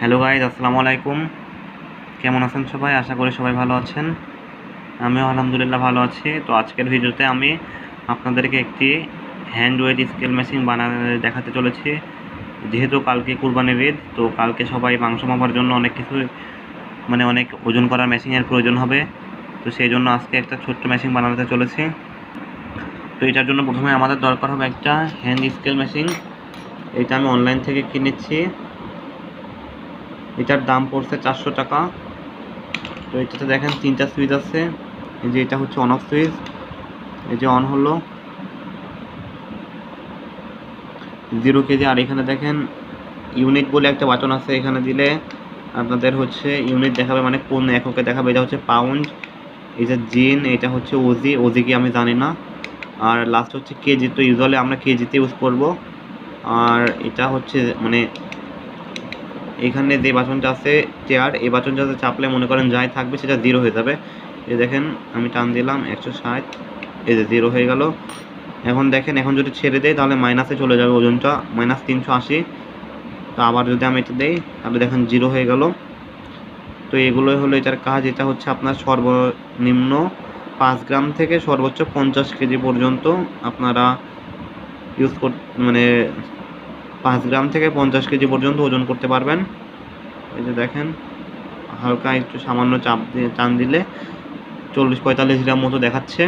Hello guys আসসালামু আলাইকুম। কেমন আছেন সবাই? আশা করি সবাই ভালো আছেন। আমিও আলহামদুলিল্লাহ ভালো আছি। তো আজকের ভিডিওতে আমি আপনাদেরকে একটি হ্যান্ড ওয়েট স্কেল মেশিন বানাতে দেখাতে চলেছি। যেহেতু কালকে কুরবানির ঈদ, তো কালকে সবাই মাংস মাপার জন্য অনেক কিছু মানে অনেক ওজন করার মেশিনের প্রয়োজন হবে। তো সেই জন্য আজকে একটা ছোট্ট মেশিন বানাতে চলেছি। তো এটার জন্য প্রথমে আমাদের দরকার হবে একটা হ্যান্ড স্কেল মেশিন এটা আমি অনলাইন থেকে কিনেছি। এটার দাম পড়ছে চারশো টাকা। তো এটাতে দেখেন তিনটা সুইচ আছে। এই যে এটা হচ্ছে অন অফ সুইচ। এই যে অন হলো। জিরো কেজি আর এখানে দেখেন ইউনিট বলে একটা বাটন আছে এখানে দিলে আপনাদের হচ্ছে ইউনিট দেখাবে মানে কোন এককে দেখাবে, এটা হচ্ছে পাউন্ড এই যে জিন এটা হচ্ছে ওজি ওজি কি আমি জানি না। আর লাস্ট হচ্ছে কেজি তো ইউজুয়ালি আমরা কেজিতে ইউজ করব। আর এটা হচ্ছে মানে এখানে যে বাটনটা আছে চেয়ার এই বাটনটাতে চাপলে মনে করেন যাই থাকবে, সেটা জিরো হয়ে যাবে। এই দেখেন, আমি টান দিলাম, একশো ষাট, এই যে জিরো হয়ে গেল। এখন দেখেন, এখন যদি ছেড়ে দেয় তাহলে মাইনাসে চলে যাবে ওজনটা মাইনাস তিনশো আশি। তো আবার যদি আমি এটা দেই, তাহলে দেখেন জিরো হয়ে গেল। তো এগুলোই হলো এটার কাজ, এটা হচ্ছে আপনার সর্বনিম্ন পাঁচ গ্রাম থেকে সর্বোচ্চ পঞ্চাশ কেজি পর্যন্ত আপনারা ইউজ কর মানে পাঁচ গ্রাম থেকে পঞ্চাশ কেজি পর্যন্ত ওজন করতে পারবেন। এই যে দেখেন, হালকা একটু সামান্য চাপ দিয়ে টান দিলে চল্লিশ পঁয়তাল্লিশ গ্রাম মতো দেখাচ্ছে।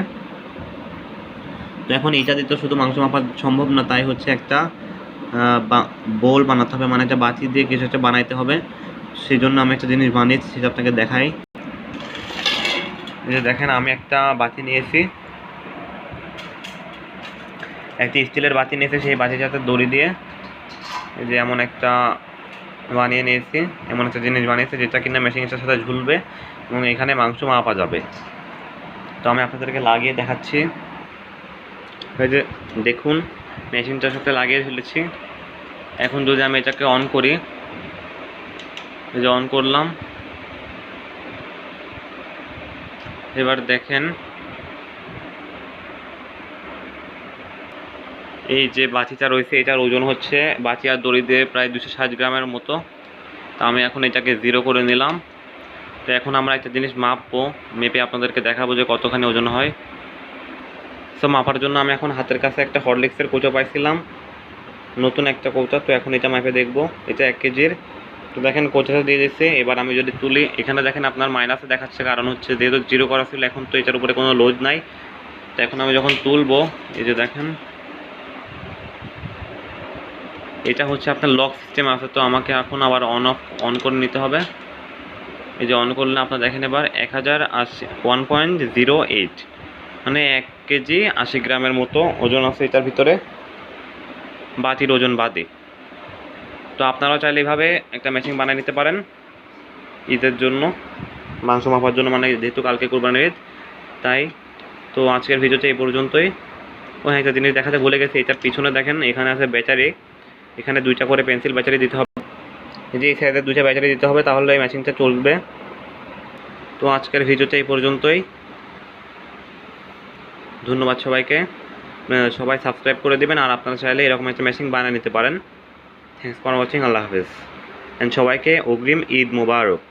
তো এখন এইটা দিতে শুধু মাংস মাপা সম্ভব না, তাই হচ্ছে একটা বোল বানাতে হবে মানে একটা বাতি দিয়ে কিছু একটা বানাইতে হবে। সেই জন্য আমি একটা জিনিস বানিয়েছি, সেটা আপনাকে দেখাই। যে দেখেন, আমি একটা বাতি নিয়েছি। একটি স্টিলের বাতি নিয়েছি, সেই বাতির দড়ি দিয়ে যে এমন একটা বানিয়ে নিয়েছি, এমন একটা জিনিস বানিয়েছি যেটা কিনা মেশিনটার সাথে ঝুলবে এবং এখানে মাংস মাপা যাবে। তো আমি আপনাদেরকে লাগিয়ে দেখাচ্ছি। এই যে দেখুন মেশিনটার সাথে লাগিয়ে ফেলেছি। এখন যদি আমি এটাকে অন করি, এই যে অন করলাম। এবার দেখেন এই যে বাতিটা রয়েছে, এটার ওজন হচ্ছে বাতি আর দড়ি দিয়ে প্রায় দুশো ষাট গ্রামের মতো। তা আমি এখন এটাকে জিরো করে নিলাম। তো এখন আমরা একটা জিনিস মাপবো, মেপে আপনাদেরকে দেখাবো যে কতখানি ওজন হয়। সো মাপার জন্য আমি এখন হাতের কাছে একটা হরলিক্সের কৌটো পাইছিলাম। নতুন একটা কৌটা তো এখন এটা মাপে দেখব। এটা এক কেজির। তো দেখেন কৌটাটা দিয়ে দিচ্ছে এবার আমি যদি তুলি, এখানে দেখেন আপনার মাইনাসে দেখাচ্ছে, কারণ হচ্ছে যেহেতু জিরো করা ছিল, এখন তো এটার উপরে কোনো লোড নাই। তো এখন আমি যখন তুলবো, এই যে দেখেন এটা হচ্ছে আপনার লক সিস্টেম আছে, তো আমাকে এখন আবার অন অফ অন করে নিতে হবে। এই যে অন করলে আপনার দেখেন এবার এক হাজার আশি ওয়ান পয়েন্ট জিরো এইট মানে এক কেজি আশি গ্রামের মতো ওজন আছে এটার ভিতরে, বাতির ওজন বাদে। তো আপনারাও চাইলে এইভাবে একটা মেশিন বানিয়ে নিতে পারেন, ঈদের জন্য, মাংস মাপার জন্য মানে যেহেতু কালকে কোরবানির ঈদ, তাই। তো আজকের ভিডিওতে এই পর্যন্তই। ও হ্যাঁ একটা জিনিস দেখাতে ভুলে গেছি, এটার পিছনে দেখেন, এখানে আছে ব্যাটারি। এখানে দুইটা করে পেন্সিল ব্যাচারি দিতে হবে। যে এই সাইডে দুইটা ব্যাচারি দিতে হবে, তাহলে এই মেশিনটা চলবে। তো আজকের ভিডিওতে এই পর্যন্তই। ধন্যবাদ সবাইকে। সবাই সাবস্ক্রাইব করে দেবেন আর আপনারা চাইলে এরকম একটা মেশিন বানিয়ে নিতে পারেন। থ্যাংকস ফর ওয়াচিং আল্লাহ হাফেজ। অ্যান্ড সবাইকে অগ্রিম ঈদ মোবারক।